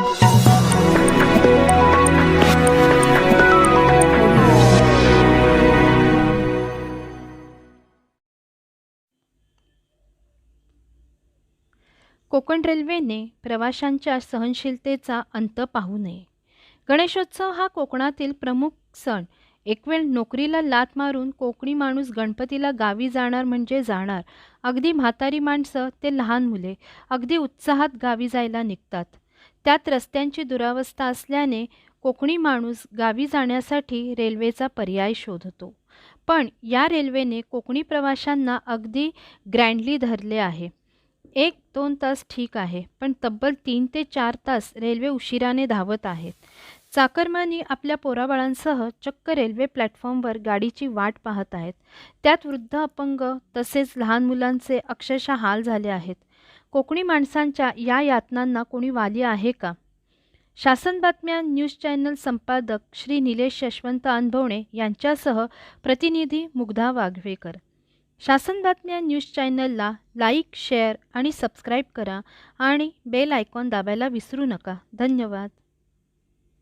कोकण रेल्वेने प्रवाशांच्या सहनशीलतेचा अंत पाहू नये. गणेशोत्सव हा कोकणातील प्रमुख सण. एकवेळ नोकरीला लात मारून कोकणी माणूस गणपतीला गावी जाणार म्हणजे जाणार. अगदी म्हातारी माणसं ते लहान मुले अगदी उत्साहात गावी जायला निघतात. त्यात रस्त्यांची दुरावस्था असल्याने कोकणी माणूस गावी जाण्यासाठी रेल्वेचा पर्याय शोधतो. पण या रेल्वेने कोकणी प्रवाशांना अगदी ग्रँडली धरले आहे. एक दोन तास ठीक आहे पण तब्बल तीन ते चार तास रेल्वे उशिराने धावत आहेत. चाकरमानी आपल्या पोराबाळांसह चक्क रेल्वे प्लॅटफॉर्मवर गाडीची वाट पाहत आहेत. त्यात वृद्ध अपंग तसेच लहान मुलांचे अक्षरशः हाल झाले आहेत. कोकणी माणसांच्या या यातनांना कोणी वाली आहे का? शासन बातम्या न्यूज चॅनल संपादक श्री निलेश यशवंत अनभवणे यांच्यासह प्रतिनिधी मुग्धा वाघवेकर. शासन बातम्या न्यूज चॅनलला लाईक शेअर आणि सबस्क्राईब करा आणि बेल आयकॉन दाबायला विसरू नका. धन्यवाद.